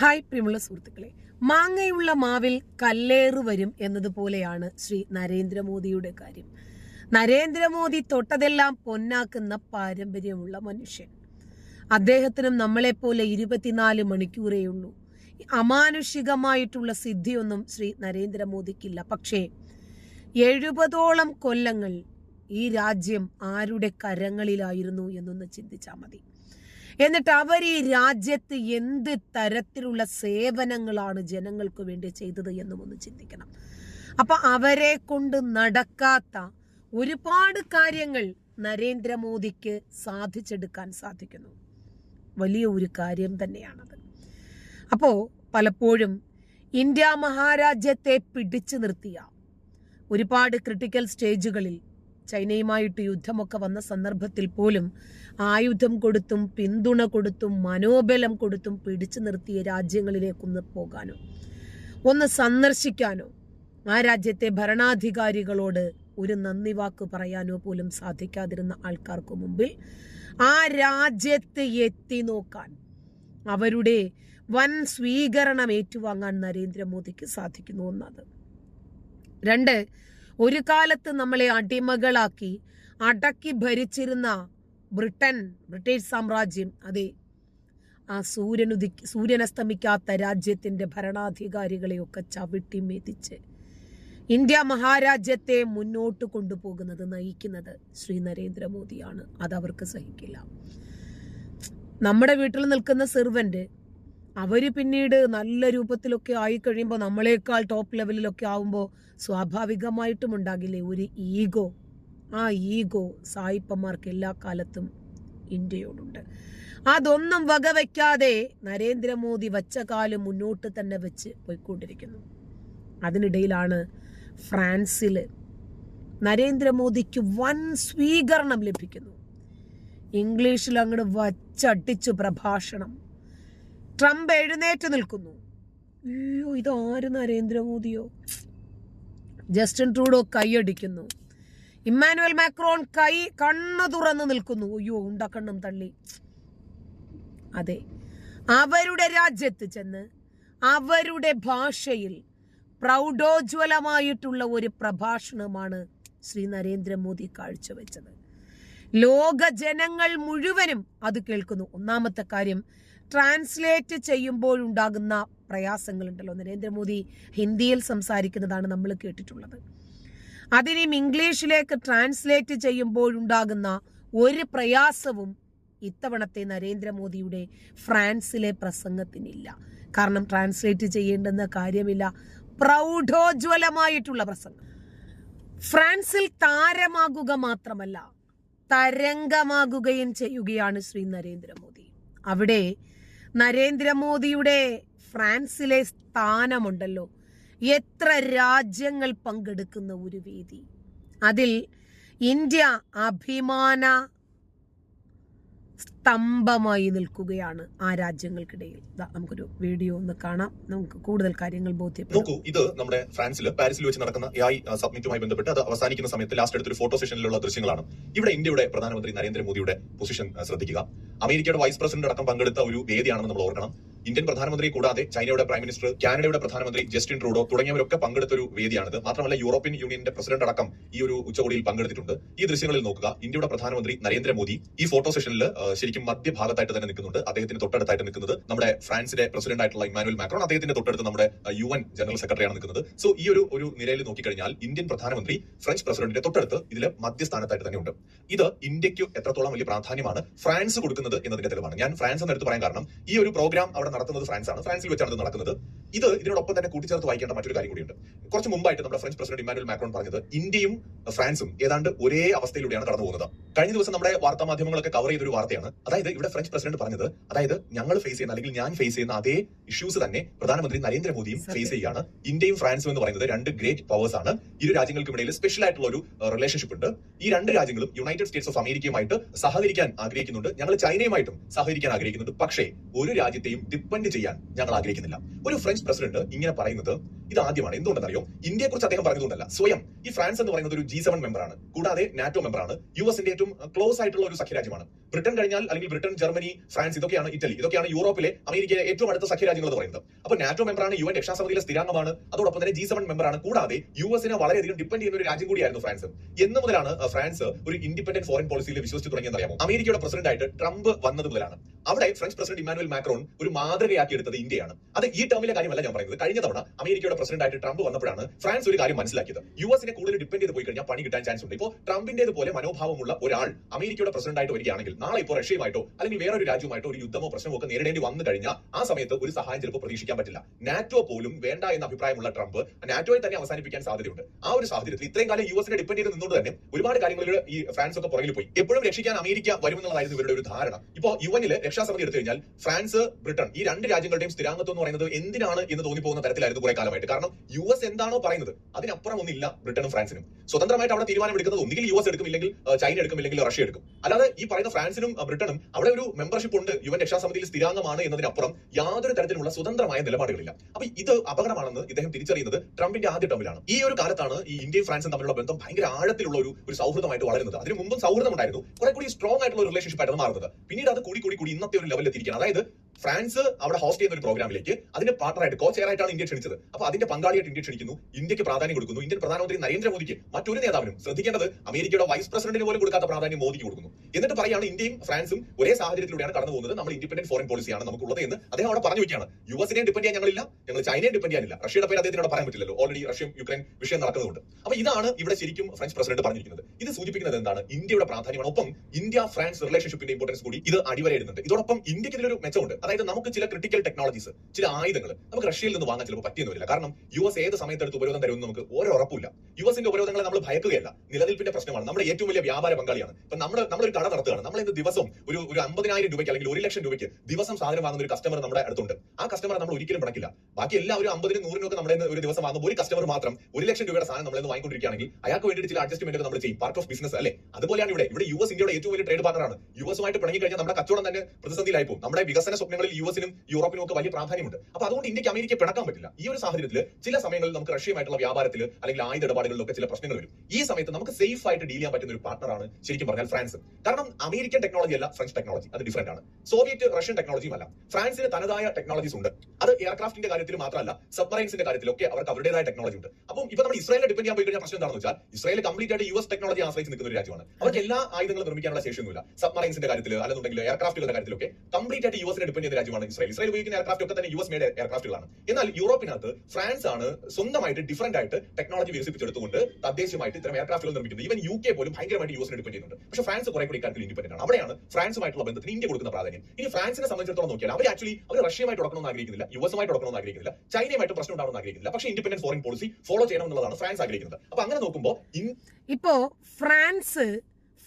Hi പ്രിയമുള്ള സുഹൃത്തുക്കളെ. മാങ്ങയുള്ള മാവിൽ കല്ലേറ് വരും എന്നതുപോലെയാണ് ശ്രീ നരേന്ദ്രമോദിയുടെ കാര്യം. നരേന്ദ്രമോദി തൊട്ടതെല്ലാം പൊന്നാക്കുന്ന പാരമ്പര്യമുള്ള മനുഷ്യൻ. അദ്ദേഹത്തിനും നമ്മളെപ്പോലെ ഇരുപത്തിനാല് മണിക്കൂറേ ഉള്ളൂ. അമാനുഷികമായിട്ടുള്ള സിദ്ധിയൊന്നും ശ്രീ നരേന്ദ്രമോദിക്കില്ല. പക്ഷേ എഴുപതോളം കൊല്ലങ്ങൾ ഈ രാജ്യം ആരുടെ കരങ്ങളിലായിരുന്നു എന്നൊന്ന് ചിന്തിച്ചാൽ മതി. എന്നിട്ട് അവർ ഈ രാജ്യത്ത് എന്ത് തരത്തിലുള്ള സേവനങ്ങളാണ് ജനങ്ങൾക്ക് വേണ്ടി ചെയ്തത് എന്നും ഒന്ന് ചിന്തിക്കണം. അപ്പൊ അവരെ കൊണ്ട് നടക്കാത്ത ഒരുപാട് കാര്യങ്ങൾ നരേന്ദ്രമോദിക്ക് സാധിച്ചെടുക്കാൻ സാധിക്കുന്നു. വലിയ ഒരു കാര്യം തന്നെയാണത്. അപ്പോൾ പലപ്പോഴും ഇന്ത്യ മഹാരാജ്യത്തെ പിടിച്ചു നിർത്തിയ ഒരുപാട് ക്രിട്ടിക്കൽ സ്റ്റേജുകളിൽ ചൈനയുമായിട്ട് യുദ്ധമൊക്കെ വന്ന സന്ദർഭത്തിൽ പോലും ആയുധം കൊടുത്തും പിന്തുണ കൊടുത്തും മനോബലം കൊടുത്തും പിടിച്ചു നിർത്തിയ രാജ്യങ്ങളിലേക്കൊന്ന് പോകാനോ? ഒന്ന് സന്ദർശിക്കാനോ? ആ രാജ്യത്തെ ഭരണാധികാരികളോട് ഒരു നന്ദി വാക്ക് പറയാനോ പോലും സാധിക്കാതിരുന്ന ആൾക്കാർക്ക് മുമ്പിൽ ആ രാജ്യത്ത് എത്തി നോക്കാൻ അവരുടെ വൻ സ്വീകരണം ഏറ്റുവാങ്ങാൻ നരേന്ദ്രമോദിക്ക് സാധിക്കുന്നു ഒന്നത്. രണ്ട് ഒരു കാലത്ത് നമ്മളെ അടിമകളാക്കി അടക്കി ഭരിച്ചിരുന്ന ബ്രിട്ടൻ ബ്രിട്ടീഷ് സാമ്രാജ്യം അതെ ആ സൂര്യനുദി സൂര്യനസ്തമിക്കാത്ത രാജ്യത്തിന്റെ ഭരണാധികാരികളെയൊക്കെ ചവിട്ടി മെതിച്ച് ഇന്ത്യ മഹാരാജ്യത്തെ മുന്നോട്ട് കൊണ്ടുപോകുന്നത് നയിക്കുന്നത് ശ്രീ നരേന്ദ്രമോദിയാണ്. അത് അവർക്ക് സഹിക്കില്ല. നമ്മുടെ വീട്ടിൽ നിൽക്കുന്ന സെർവന്റ് അവർ പിന്നീട് നല്ല രൂപത്തിലൊക്കെ ആയി കഴിയുമ്പോൾ നമ്മളെക്കാൾ ടോപ്പ് ലെവലിലൊക്കെ ആവുമ്പോൾ സ്വാഭാവികമായിട്ടും ഉണ്ടാകില്ലേ? ഒരു ഈഗോ ആ ഈഗോ സായിപ്പന്മാർക്ക് എല്ലാ കാലത്തും ഇന്ത്യയോടുണ്ട്. അതൊന്നും വകവയ്ക്കാതെ നരേന്ദ്രമോദി വച്ച കാലം മുന്നോട്ട് തന്നെ വെച്ച് പോയിക്കൊണ്ടിരിക്കുന്നു. അതിനിടയിലാണ് ഫ്രാൻസിൽ നരേന്ദ്രമോദിക്ക് വൻ സ്വീകരണം ലഭിക്കുന്നു. ഇംഗ്ലീഷിൽ അങ്ങോട്ട് വച്ചടിച്ചു പ്രഭാഷണം. ട്രംപ് എഴുന്നേറ്റ് നിൽക്കുന്നു. അയ്യോ ഇതാര് നരേന്ദ്രമോദിയോ? ജസ്റ്റിൻ ട്രൂഡോ കൈയടിക്കുന്നു. ഇമ്മാനുവൽ മാക്രോൺ കൈ കണ്ണു തുറന്ന് നിൽക്കുന്നു. അയ്യോ ഉണ്ടക്കണ്ണും തള്ളി. അതെ അവരുടെ രാജ്യത്ത് ചെന്ന് അവരുടെ ഭാഷയിൽ പ്രൗഢോജ്വലമായിട്ടുള്ള ഒരു പ്രഭാഷണമാണ് ശ്രീ നരേന്ദ്രമോദി കാഴ്ചവെച്ചത്. ലോക ജനങ്ങൾ മുഴുവനും അത് കേൾക്കുന്നു. ഒന്നാമത്തെ കാര്യം ട്രാൻസ്ലേറ്റ് ചെയ്യുമ്പോഴുണ്ടാകുന്ന പ്രയാസങ്ങളുണ്ടല്ലോ. നരേന്ദ്രമോദി ഹിന്ദിയിൽ സംസാരിക്കുന്നതാണ് നമ്മൾ കേട്ടിട്ടുള്ളത്. അതിനും ഇംഗ്ലീഷിലേക്ക് ട്രാൻസ്ലേറ്റ് ചെയ്യുമ്പോഴുണ്ടാകുന്ന ഒരു പ്രയാസവും ഇത്തവണത്തെ നരേന്ദ്രമോദിയുടെ ഫ്രാൻസിലെ പ്രസംഗത്തിനില്ല. കാരണം ട്രാൻസ്ലേറ്റ് ചെയ്യേണ്ടെന്ന കാര്യമില്ല. പ്രൗഢോജ്വലമായിട്ടുള്ള പ്രസംഗം. ഫ്രാൻസിൽ താരമാകുക മാത്രമല്ല തരംഗമാകുകയും ചെയ്യുകയാണ് ശ്രീ നരേന്ദ്രമോദി. അവിടെ നരേന്ദ്രമോദിയുടെ ഫ്രാൻസിലെ സ്ഥാനമുണ്ടല്ലോ. എത്ര രാജ്യങ്ങൾ പങ്കെടുക്കുന്ന ഒരു വേദി. അതിൽ ഇന്ത്യ അഭിമാന സ്തംഭമായി നിൽക്കുകയാണ് ആ രാജ്യങ്ങൾക്കിടയിൽ. നമുക്കൊരു വീഡിയോ ഒന്ന് കാണാം. നമുക്ക് കൂടുതൽ കാര്യങ്ങൾ ബോധ്യപ്പെടും. നോക്കൂ ഇത് നമ്മുടെ ഫ്രാൻസിൽ പാരീസിൽ വെച്ച് നടക്കുന്ന എ സബ്മിറ്റുമായി ബന്ധപ്പെട്ട് അത് അവസാനിക്കുന്ന സമയത്ത് ലാസ്റ്റ് എടുത്തൊരു ഫോട്ടോ സെഷനിലുള്ള ദൃശ്യങ്ങളാണ്. ഇവിടെ ഇന്ത്യയുടെ പ്രധാനമന്ത്രി നരേന്ദ്രമോദിയുടെ പൊസിഷൻ ശ്രദ്ധിക്കുക. അമേരിക്കയുടെ വൈസ് പ്രസിഡന്റ് അടക്കം പങ്കെടുത്ത ഒരു വേദിയാണെന്ന് നമ്മൾ ഓർക്കണം. ഇന്ത്യൻ പ്രധാനമന്ത്രി കൂടാതെ ചൈനയുടെ പ്രൈം മിനിസ്റ്റർ കാനഡയുടെ പ്രധാനമന്ത്രി ജസ്റ്റിൻ ട്രൂഡോ തുടങ്ങിയവരൊക്കെ പങ്കെടുത്ത ഒരു വേദിയാണിത്. മാത്രമല്ല യൂറോപ്യൻ യൂണിയന്റെ പ്രസിഡന്റ് അടക്കം ഈ ഒരു ഉച്ചകോടിയിൽ പങ്കെടുത്തിട്ടുണ്ട്. ഈ ദൃശ്യങ്ങളിൽ നോക്കുക ഇന്ത്യയുടെ പ്രധാനമന്ത്രി നരേന്ദ്രമോദി ഈ ഫോട്ടോ സെഷനിൽ ശരിക്കും മധ്യഭാഗത്തായിട്ട് തന്നെ നിൽക്കുന്നുണ്ട്. അദ്ദേഹത്തിന് തൊട്ടടുത്തായിട്ട് നിൽക്കുന്നത് നമ്മുടെ ഫ്രാൻസിന്റെ പ്രസിഡന്റ് ആയിട്ടുള്ള ഇമാനുവൽ മാക്രോൺ അദ്ദേഹത്തിന്റെ തൊട്ടടുത്ത് നമ്മുടെ യു എൻ ജനറൽ സെക്രട്ടറിയാണ് നിൽക്കുന്നത്. സോ ഈ ഒരു ഒരു നിരയിൽ നോക്കിക്കഴിഞ്ഞാൽ ഇന്ത്യൻ പ്രധാനമന്ത്രി ഫ്രഞ്ച് പ്രസിഡന്റിന്റെ തൊട്ടടുത്ത് ഇതിൽ മധ്യസ്ഥാനത്തായിട്ട് തന്നെ ഉണ്ട്. ഇത് ഇന്ത്യയ്ക്ക് എത്രത്തോളം വലിയ പ്രാധാന്യമാണ് ഫ്രാൻസ് കൊടുക്കുന്നത് എന്നതിന്റെ തെളിവാണ്. ഞാൻ ഫ്രാൻസ് എന്ന് എടുത്ത് പറയാൻ കാരണം ഈ ഒരു പ്രോഗ്രാം അവിടെ നടത്തുന്നത് ഫ്രാൻസ് ആണ് ഫ്രാൻസിൽ വെച്ചാണ് ഇത് നടക്കുന്നത്. ഇത് ഇതിനോടൊപ്പം തന്നെ കൂട്ടിച്ചേർത്ത് വായിക്കേണ്ട മറ്റൊരു കാര്യം കൂടിയുണ്ട്. കുറച്ച് മുമ്പായിട്ട് നമ്മുടെ ഫ്രഞ്ച് പ്രസിഡന്റ് ഇമാനുവൽ മാക്രോൺ പറഞ്ഞത് ഇന്ത്യയും ഫ്രാൻസും ഏതാണ്ട് ഒരേ അവസ്ഥയിലൂടെയാണ് കടന്നു പോകുന്നത് കഴിഞ്ഞ ദിവസം നമ്മുടെ വാർത്താ മാധ്യമങ്ങളൊക്കെ കവർ ചെയ്തൊരു വാർത്തയാണ്. അതായത് ഇവിടെ ഫ്രഞ്ച് പ്രസിഡന്റ് പറഞ്ഞത് അതായത് ഞങ്ങൾ ഫേസ് ചെയ്യുന്ന അല്ലെങ്കിൽ ഞാൻ ഫേസ് ചെയ്യുന്ന അതേ ഇഷ്യൂസ് തന്നെ പ്രധാനമന്ത്രി നരേന്ദ്രമോദിയും. ഫേസ് ചെയ്യുകയാണ്. ഇന്ത്യയും ഫ്രാൻസും എന്ന് പറയുന്നത് രണ്ട് ഗ്രേറ്റ് പവേഴ്സ് ആണ്. ഇരു രാജ്യങ്ങൾക്കും ഇടയിൽ സ്പെഷ്യൽ ആയിട്ടുള്ള ഒരു റിലേഷൻഷിപ്പ് ഉണ്ട്. ഈ രണ്ട് രാജ്യങ്ങളും യുണൈറ്റഡ് സ്റ്റേറ്റ്സ് ഓഫ് അമേരിക്കയുമായിട്ട് സഹകരിക്കാൻ ആഗ്രഹിക്കുന്നുണ്ട്. ഞങ്ങൾ ചൈനയുമായിട്ടും സഹകരിക്കാൻ ആഗ്രഹിക്കുന്നുണ്ട്. പക്ഷേ ഒരു രാജ്യത്തെയും ഡിപ്പെൻഡ് ചെയ്യാൻ ഞങ്ങൾ ആഗ്രഹിക്കുന്നില്ല. ഒരു ഫ്രഞ്ച് പ്രസിഡന്റ് ഇങ്ങനെ പറയുന്നത് ഇത് ആദ്യമാണ് എന്തുകൊണ്ടെന്നറിയോ? ഇന്ത്യയെ കുറിച്ച് അദ്ദേഹം പറഞ്ഞതുകൊണ്ടല്ല. സ്വയം ഈ ഫ്രാൻസ് എന്ന് പറയുന്നത് ഒരു ജി സെവൻ മെമ്പറാണ് കൂടാതെ നാറ്റോ മെമ്പറാണ് യു എസിന്റെ ഏറ്റവും ക്ലോസ് ആയിട്ടുള്ള ഒരു സഖ്യരാജ്യമാണ്. ബ്രിട്ടൻ കഴിഞ്ഞാൽ അല്ലെങ്കിൽ ബ്രിട്ടൻ ജർമ്മനി ഫ്രാൻസ് ഇതൊക്കെയാണ് ഇറ്റലി ഇതൊക്കെയാണ് യൂറോപ്പിലെ അമേരിക്കയിലെ ഏറ്റവും അടുത്ത സഖ്യരാജ്യങ്ങൾ എന്ന് പറയുന്നത്. അപ്പോൾ നാറ്റോ മെമ്പറാണ് യു എൻ രക്ഷാസമിതിയിലെ സ്ഥിരാംഗമാണ് അതോടൊപ്പം തന്നെ ജി സെവൻ മെമ്പറാണ് കൂടാതെ യു എസിനെ വളരെയധികം ഡിപ്പെൻഡ് ചെയ്യുന്ന ഒരു രാജ്യം കൂടിയായിരുന്നു ഫ്രാൻസ്. എന്ന് മുതലാണ് ഫ്രാൻസ് ഒരു ഇൻഡിപെൻഡന്റ് ഫോറിൻ പോളിസിയിൽ വിശ്വസിച്ച് തുടങ്ങിയെന്ന് അറിയാമോ? അമേരിക്കയുടെ പ്രസിഡന്റ് ആയിട്ട് ട്രംപ് വന്നത് മുതലാണ്. അവിടെ ഫ്രഞ്ച് പ്രസിഡന്റ് ഇമാനുവൽ മാക്രോൺ ഒരു മാതൃകയാക്കി എടുത്തത് ഇന്ത്യയാണ്. അത് ഈ ടേമിലെ കാര്യമല്ല ഞാൻ പറയുന്നത്. കഴിഞ്ഞ തവണ അമേരിക്കയുടെ പ്രസിഡന്റ് ആയിട്ട് ട്രംപ് വന്നപ്പോഴാണ് ഫ്രാൻസ് ഒരു കാര്യം മനസ്സിലാക്കിയത്. യു എസിനെ കൂടുതൽ ഡിപ്പെൻഡ് ചെയ്ത് പോയി കഴിഞ്ഞാൽ പണി കിട്ടാൻ ചാൻസ് ഉണ്ട്. ഇപ്പോൾ ട്രംപിന്റേത് പോലെ മനോഭാവമുള്ള ഒരാൾ അമേരിക്കയുടെ പ്രസിഡന്റ് ആയിട്ട് വരികയാണെങ്കിൽ നാളെ ഇപ്പോൾ റഷ്യയുമായിട്ടോ അല്ലെങ്കിൽ വേറൊരു രാജ്യവുമായിട്ടോ ഒരു യുദ്ധമോ പ്രശ്നമോ ഒക്കെ നേരിടേണ്ടി വന്നു കഴിഞ്ഞാൽ ആ സമയത്ത് ഒരു സഹായം ചിലപ്പോൾ പ്രതീക്ഷിക്കാൻ പറ്റില്ല. നാറ്റോ പോലും വേണ്ട എന്ന അഭിപ്രായമുള്ള ട്രംപ് നാറ്റോയെ തന്നെ അവസാനിപ്പിക്കാൻ സാധ്യതയുണ്ട്. ആ ഒരു സാഹചര്യത്തിൽ ഇത്രയും കാലം യു എസിനെ ഡിപ്പെൻഡ് ചെയ്ത് നിന്നുകൊണ്ട് തന്നെ ഒരുപാട് കാര്യങ്ങളിൽ ഈ ഫ്രാൻസ് ഒക്കെ പുറകിൽ പോയി. എപ്പോഴും രക്ഷിക്കാൻ അമേരിക്ക വരുമെന്നുള്ളതായിരുന്നു ഇവരുടെ ഒരു ധാരണ. ഇപ്പോൾ യു എനിൽ രക്ഷാസമിതി എടുത്തു കഴിഞ്ഞാൽ ഫ്രാൻസ് ബ്രിട്ടൻ ഈ രണ്ട് രാജ്യങ്ങളുടെയും സ്ഥിരാംഗത്വം എന്ന് പറയുന്നത് എന്തിനാണ് എന്ന് തോന്നിപ്പോകുന്ന തരത്തിലായിരുന്നു കുറെ കാലമായിട്ട്. കാരണം യു എസ് എന്താണോ പറയുന്നത് അതിനപ്പുറം ഒന്നില്ല ബ്രിട്ടനും ഫ്രാൻസിനും. സ്വതന്ത്രമായിട്ട് അവിടെ തീരുമാനം എടുക്കുന്നത് ഒന്നുകിൽ യു എസ് എടുക്കും ഇല്ലെങ്കിൽ ചൈന എടുക്കും ഇല്ലെങ്കിൽ റഷ്യ എടുക്കും. അല്ലാതെ ഈ പറയുന്ന ഫ്രാൻസിനും ബ്രിട്ടനും അവിടെ ഒരു മെമ്പർഷിപ്പ് ഉണ്ട്. യു എൻ രക്ഷാസമിതിയിൽ സ്ഥിരാംഗമാണ് എന്നതിനപ്പുറം യാതൊരു തരത്തിലുള്ള സ്വതന്ത്രമായ നിലപാടുകളില്ല. അപ്പൊ ഇത് അപകടമാണെന്ന് ഇദ്ദേഹം തിരിച്ചറിയുന്നത് ട്രംപിന്റെ ആദ്യ ടേമിലാണ് ഈ ഒരു കാലത്താണ് ഈ ഇന്ത്യയും ഫ്രാൻസും തമ്മിലുള്ള ബന്ധം ഭയങ്കര ആഴത്തിലുള്ള ഒരു ഒരു സൗഹൃദമായിട്ട് വളരുന്നത്. അതിന് മുമ്പും സൗഹൃദം ഉണ്ടായിരുന്നു കുറെ കൂടി സ്ട്രോങ് ആയിട്ടുള്ള ഒരു റിലേഷൻഷിപ്പ് ആയിരുന്നു മാറുന്നത്. പിന്നീട് അത് കൂടി കൂടി കൂടി ഇന്നത്തെ ഒരു ലെവലിൽ എത്തിയിരിക്കുകയാണ്. അതായത് ഫ്രാൻസ് അവിടെ ഹോസ്റ്റ് ചെയ്യുന്ന ഒരു പ്രോഗ്രാമിലേക്ക് അതിന്റെ പാർട്ണറായിട്ട് കോ ചെയർ ആയിട്ടാണ് ഇന്ത്യ ക്ഷണിച്ചത്. അപ്പൊ അതിന്റെ പങ്കാളിയായിട്ട് ഇന്ത്യ ക്ഷണിക്കുന്നു. ഇന്ത്യയ്ക്ക് പ്രാധാന്യം കൊടുക്കുന്നു. ഇന്ത്യൻ പ്രധാനമന്ത്രി നരേന്ദ്രമോദിക്ക് മറ്റൊരു നേതാവിനും ശ്രദ്ധിക്കേണ്ടത് അമേരിക്കയുടെ വൈസ് പ്രസിഡന്റിന് പോലും കൊടുക്കാത്ത പ്രാധാന്യം മോദിക്ക് കൊടുക്കുന്നു. എന്നിട്ട് പറയാണ് ഇന്ത്യയും ഫ്രാൻസും ഒരേ സാഹചര്യത്തിലൂടെയാണ് കടന്നു പോകുന്നത്. നമ്മൾ ഇൻഡിപെൻഡന്റ് ഫോറിൻ പോളിസിയാണ് നമുക്കുള്ളത് എന്ന് അദ്ദേഹം അവിടെ പറഞ്ഞു വെക്കുകയാണ്. യു എസിനെ ഡിപെൻഡ് ചെയ്യാൻ ഞങ്ങളില്ല. ഞങ്ങൾ ചൈനയെ ഡിപെൻഡ് ചെയ്യാനില്ല. റഷ്യയുടെ പേര് അദ്ദേഹത്തിനോട് പറയാൻ പറ്റില്ലല്ലോ. ഓൾറെഡി റഷ്യയും യുക്രൈൻ വിഷയം നടക്കുന്നുണ്ട് അപ്പൊ ഇതാണ് ഇവിടെ ശരിക്കും ഫ്രഞ്ച് പ്രസിഡന്റ് പറഞ്ഞിരിക്കുന്നത്. ഇത് സൂചിപ്പിക്കുന്നത് എന്താണ്? ഇന്ത്യയുടെ പ്രാധാന്യമാണ്. ഒപ്പം ഇന്ത്യ ഫ്രാൻസ് റിലേഷൻഷിപ്പിന്റെ ഇമ്പോർട്ടൻസ് കൂടി ഇത് അടിവരയിടുന്നുണ്ട്. ഇതോടൊപ്പം ഇന്ത്യയ്ക്ക് ഇതിലൊരു മെച്ചമുണ്ട്. അതായത് നമുക്ക് ചില ക്രിട്ടിക്കൽ ടെക്നോളജീസ് ചില ആയുധങ്ങൾ നമുക്ക് റഷ്യയിൽ നിന്ന് വാങ്ങാൻ ചിലപ്പോൾ പറ്റിയെന്ന് വരില്ല. കാരണം യു എസ് ഏത് സമയത്തെടുത്ത് ഉപരോധം തരുമെന്ന് നമുക്ക് ഓരോ ഉറപ്പില്ല യു എസിന്റെ ഉപരോധങ്ങളെ നമ്മൾ ഭയക്കുകയല്ല. നിലനിൽപ്പിന്റെ പ്രശ്നമാണ്. നമ്മുടെ ഏറ്റവും വലിയ വ്യാപാര പങ്കാളിയാണ്. ഇപ്പൊ നമ്മൾ നമ്മളൊരു കട നടത്തുകയാണ്. നമ്മൾ ഇന്ന് ദിവസം ഒരു ഒരു അമ്പതിനായിരം രൂപയ്ക്ക് അല്ലെങ്കിൽ ഒരു ലക്ഷം രൂപയ്ക്ക് ദിവസം സാധനം വാങ്ങുന്ന ഒരു കസ്റ്റമർ നമ്മുടെ അടുത്തുണ്ട്. ആ കസ്റ്റമർ നമ്മൾ ഒരിക്കലും പിണക്കില്ല. ബാക്കി എല്ലാവരും അമ്പതിനും നൂറിനും ഒക്കെ നമ്മുടെ ഒരു ദിവസം വാങ്ങുമ്പോൾ ഒരു കസ്റ്റമർ മാത്രം ഒരു ലക്ഷം രൂപയുടെ സാധനം നമ്മൾ വാങ്ങിക്കൊണ്ടിരിക്കുകയാണെങ്കിൽ അയാൾക്ക് വേണ്ടിയിട്ട് ചില അഡ്ജസ്റ്റ്മെന്റ് നമ്മൾ ചെയ്യും. പാർട്ട് ഓഫ് ബിസിനസ് അല്ലേ? അതുപോലെയാണ് ഇവിടെ. ഇവിടെ യു എസ് ഇന്ത്യയുടെ ഏറ്റവും വലിയ ട്രേഡ് പാർട്ണറാണ് യു എസുമായിട്ട് പിണങ്ങി കഴിഞ്ഞാൽ നമ്മുടെ കച്ചവടം തന്നെ പ്രതിസന്ധിയിലായി പോകും നമ്മുടെ വികസന സ്വപ്നങ്ങളിൽ യു എസിനും യൂറോപ്പിനും ഒക്കെ വലിയ പ്രാധാന്യമുണ്ട്. അപ്പൊ അതുകൊണ്ട് ഇന്ത്യയ്ക്ക് അമേരിക്കയെ പിണക്കാൻ പറ്റില്ല. ഈ ഒരു സാഹചര്യത്തിൽ ചില സമയങ്ങളിൽ നമുക്ക് റഷ്യയുമായിട്ടുള്ള വ്യാപാരത്തിൽ അല്ലെങ്കിൽ ആയുധ ഇടപാടുകളിലൊക്കെ ചില പ്രശ്നങ്ങൾ വരും. ഈ സമയത്ത് നമുക്ക് സേഫ് ആയിട്ട് ഡീൽ ചെയ്യാൻ പറ്റുന്ന ഒരു പാർട്ണറാണ് ശരിക്കും പറഞ്ഞാൽ ഫ്രാൻസ്. കാരണം അമേരിക്കൻ ടെക്നോളജി അല്ല ഫ്രഞ്ച് ടെക്നോളജി അത് ഡിഫറെന്റ് ആണ്. സോവിയറ്റ് റഷ്യൻ ടെക്നോളജിയും അല്ല. ഫ്രാൻസിന് തനതായ ടെക്നോളജീസ് ഉണ്ട്. അത് എയർക്രാഫ്റ്റിന്റെ കാര്യത്തിൽ മാത്രമല്ല സബ്മറൈൻസിന്റെ കാര്യത്തിലൊക്കെ അവർക്ക് അവരുടേതായ ടെക്നോളജി ഉണ്ട്. അപ്പം ഇപ്പൊ നമ്മൾ ഇസ്രായേലിനെ ഡിപെൻഡ് ചെയ്യാൻ പോയി കഴിഞ്ഞാൽ പ്രശ്നം എന്താണെന്ന് വെച്ചാൽ ഇസ്രായേൽ കംപ്ലീറ്റ് ആയിട്ട് യു എസ് ടെക്നോളജി ആശ്രയിച്ച് നിൽക്കുന്ന ഒരു രാജ്യമാണ്. അവർക്ക് എല്ലാ ആയുധങ്ങളും നിർമ്മിക്കാനുള്ള ശേഷിയൊന്നുമില്ല. സബ്മറൈൻസിന്റെ കാര്യത്തിൽ അല്ലെന്നുണ്ടെങ്കിൽ എയർക്രാഫ്റ്റുകളുടെ കാര്യത്തിലൊക്കെ കംപ്ലീറ്റ് ആയിട്ട് യു എസിനെ ഡിപ്പെൻഡ് ചെയ്യുന്ന രാജ്യമാണ് ഇസ്രായേൽ. ഇസ്രായേൽ ഉപയോഗിക്കുന്ന എയർക്രാഫ്റ്റ് ഒക്കെ തന്നെ യു എസ് മേഡ് എയർക്രാഫ്റ്റുകളാണ് എന്നാൽ യൂറോപ്പിനകത്ത് ഫ്രാൻസ് ആണ് സ്വന്തമായിട്ട് ഡിഫറന്റ് ആയിട്ട് ടെക്നോളജി വികസിപ്പിച്ചെടുത്തുകൊണ്ട് തദ്ദേശമായിട്ട് ഇത്തരം എയർക്രാഫ്റ്റുകൾ നിർമ്മിക്കുന്നത്. ഈവൻ യു കെ പോലും ഭയങ്കരമായിട്ട് യു എസിനെ ഡിപ്പെൻഡ് ചെയ്യുന്നുണ്ട്. പക്ഷേ ഫ്രാൻസ് കുറെ കൂടി കാര്യത്തിൽ ഇൻഡിപെൻഡന്റ് ആണ്. അവിടെയാണ് ഫ്രാൻസുമായിട്ടുള്ള ബന്ധത്തിന് ഇന്ത്യ കൊടുക്കുന്ന പ്രാധാന്യം. ഇനി ഫ്രാൻസിനെ സംബന്ധിച്ചിടത്തോളം നോക്കിയാൽ അവർ ആക്ച്വലി അവർ റഷ്യയുമായിട്ട് തുടക്കണമെന്ന് ആഗ്രഹിക്കുന്നില്ല യു എസുമായിട്ട് തുടക്കണമെന്ന് ആഗ്രഹിക്കുന്നില്ല ചൈനയുമായിട്ട് പ്രശ്നം ഉണ്ടാവണമെന്ന് ആഗ്രഹിക്കുന്നില്ല. പക്ഷേ ഇൻഡിപെൻഡന്റ് ഫോറിൻ പോളിസി ഫോളോ ചെയ്യണം എന്നുള്ളതാണ് ഫ്രാൻസ് ആഗ്രഹിക്കുന്നത്. അപ്പൊ അങ്ങനെ നോക്കുമ്പോൾ ഇപ്പോ ഫ്രാൻസ്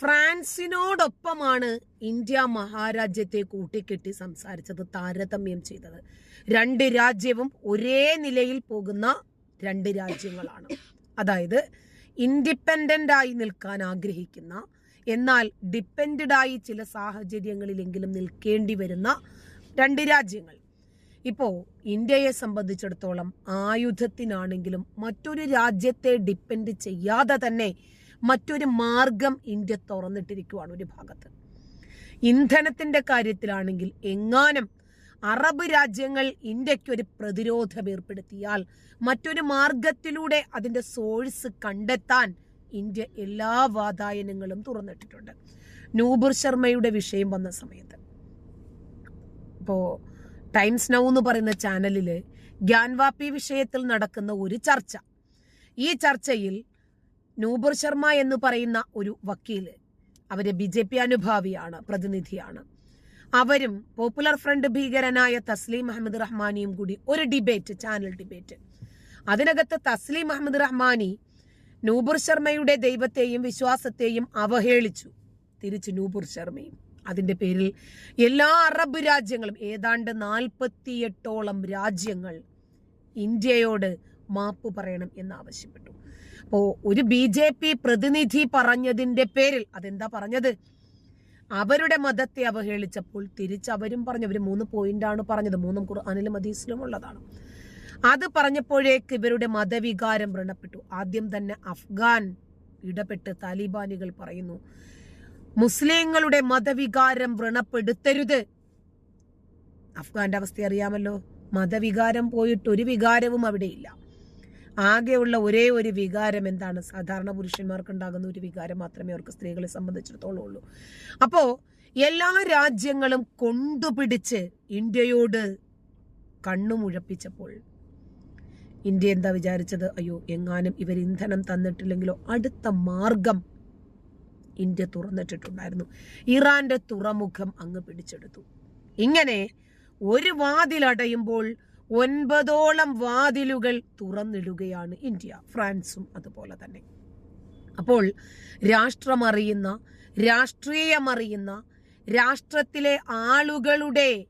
ഫ്രാൻസിനോടൊപ്പമാണ് ഇന്ത്യ മഹാരാജ്യത്തെ കൂട്ടിക്കെട്ടി സംസാരിച്ചത് താരതമ്യം ചെയ്തത്. രണ്ട് രാജ്യവും ഒരേ നിലയിൽ പോകുന്ന രണ്ട് രാജ്യങ്ങളാണ്. അതായത് ഇൻഡിപെൻഡന്റ് ആയി നിൽക്കാൻ ആഗ്രഹിക്കുന്ന എന്നാൽ ഡിപ്പെൻഡായി ചില സാഹചര്യങ്ങളിലെങ്കിലും നിൽക്കേണ്ടി വരുന്ന രണ്ട് രാജ്യങ്ങൾ. ഇപ്പോൾ ഇന്ത്യയെ സംബന്ധിച്ചിടത്തോളം ആയുധത്തിനാണെങ്കിലും മറ്റൊരു രാജ്യത്തെ ഡിപ്പെൻഡ് ചെയ്യാതെ തന്നെ മറ്റൊരു മാർഗം ഇന്ത്യ തുറന്നിട്ടിരിക്കുവാണ് ഒരു ഭാഗത്ത്. ഇന്ധനത്തിന്റെ കാര്യത്തിലാണെങ്കിൽ എങ്ങാനും അറബ് രാജ്യങ്ങൾ ഇന്ത്യയ്ക്ക് ഒരു പ്രതിരോധം ഏർപ്പെടുത്തിയാൽ മറ്റൊരു മാർഗത്തിലൂടെ അതിന്റെ സോഴ്സ് കണ്ടെത്താൻ ഇന്ത്യ എല്ലാ വാതായനങ്ങളും തുറന്നിട്ടിട്ടുണ്ട്. നൂബുർ ശർമ്മയുടെ വിഷയം വന്ന സമയത്ത്. ഇപ്പോ ടൈംസ് നൗ എന്ന് പറയുന്ന ചാനലിൽ ഗ്യാൻവാപ്പി വിഷയത്തിൽ നടക്കുന്ന ഒരു ചർച്ച. ഈ ചർച്ചയിൽ നൂബുർ ശർമ്മ എന്ന് പറയുന്ന ഒരു വക്കീൽ. അവർ ബി ജെ പി അനുഭാവിയാണ് പ്രതിനിധിയാണ്. അവരും പോപ്പുലർ ഫ്രണ്ട് ഭീകരനായ തസ്ലീം അഹമ്മദ് റഹ്മാനിയും കൂടി ഒരു ഡിബേറ്റ് ചാനൽ ഡിബേറ്റ്. അതിനകത്ത് തസ്ലീം അഹമ്മദ് റഹ്മാനി നൂബുർ ശർമ്മയുടെ ദൈവത്തെയും വിശ്വാസത്തെയും അവഹേളിച്ചു. തിരിച്ചു നൂബുർ ശർമ്മയും. അതിന്റെ പേരിൽ എല്ലാ അറബ് രാജ്യങ്ങളും ഏതാണ്ട് നാൽപ്പത്തിയെട്ടോളം രാജ്യങ്ങൾ ഇന്ത്യയോട് മാപ്പ് പറയണം എന്ന് ആവശ്യപ്പെട്ടു അപ്പോ ഒരു ബി ജെ പി പ്രതിനിധി പറഞ്ഞതിന്റെ പേരിൽ അതെന്താ പറഞ്ഞത്? അവരുടെ മതത്തെ അവഹേളിച്ചപ്പോൾ തിരിച്ച് അവരും പറഞ്ഞു അവർ മൂന്ന് പോയിന്റാണ് പറഞ്ഞത് മൂന്നും ഖുർആാനിലും ഹദീസിലും ഉള്ളതാണ്. അത് പറഞ്ഞപ്പോഴേക്ക് ഇവരുടെ മതവികാരം വ്രണപ്പെട്ടു. ആദ്യം തന്നെ അഫ്ഗാൻ ഇടപെട്ട് താലിബാനികൾ പറയുന്നു മുസ്ലിങ്ങളുടെ മതവികാരം വ്രണപ്പെടുത്തരുത്. അഫ്ഗാന്റെ അവസ്ഥ അറിയാമല്ലോ മതവികാരം പോയിട്ട് ഒരു വികാരവും അവിടെയില്ല. ആകെയുള്ള ഒരേ ഒരു വികാരം എന്താണ്? സാധാരണ പുരുഷന്മാർക്ക് ഉണ്ടാകുന്ന ഒരു വികാരം മാത്രമേ അവർക്ക് സ്ത്രീകളെ സംബന്ധിച്ചിടത്തോളം ഉള്ളൂ. അപ്പോൾ എല്ലാ രാജ്യങ്ങളും കൊണ്ടുപിടിച്ച് ഇന്ത്യയോട് കണ്ണുമുഴപ്പിച്ചപ്പോൾ ഇന്ത്യ എന്താ വിചാരിച്ചത്? അയ്യോ എങ്ങാനും ഇവർ ഇന്ധനം തന്നിട്ടില്ലെങ്കിലോ അടുത്ത മാർഗം ഇന്ത്യ തുറന്നിട്ടിട്ടുണ്ടായിരുന്നു. ഇറാന്റെ തുറമുഖം അങ്ങ് പിടിച്ചെടുത്തു. ഇങ്ങനെ ഒരു വാതിലടയുമ്പോൾ ഒൻപതോളം വാതിലുകൾ തുറന്നിടുകയാണ് ഇന്ത്യ ഫ്രാൻസും അതുപോലെ തന്നെ. അപ്പോൾ രാഷ്ട്രമറിയുന്ന രാഷ്ട്രീയമറിയുന്ന രാഷ്ട്രത്തിലെ ആളുകളുടെ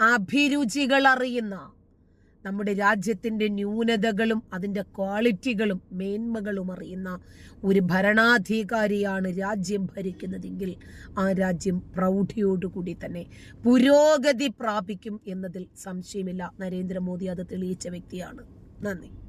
അഭിരുചികൾ അറിയുന്ന നമ്മുടെ രാജ്യത്തിന്റെ ന്യൂനതകളും അതിന്റെ ക്വാളിറ്റികളും മേന്മകളും അറിയുന്ന ഒരു ഭരണാധികാരിയാണ് രാജ്യം ഭരിക്കുന്നതെങ്കിൽ ആ രാജ്യം പ്രൗഢിയോടുകൂടി തന്നെ പുരോഗതി പ്രാപിക്കും എന്നതിൽ സംശയമില്ല. നരേന്ദ്രമോദി അത് തെളിയിച്ച വ്യക്തിയാണ്. നന്ദി.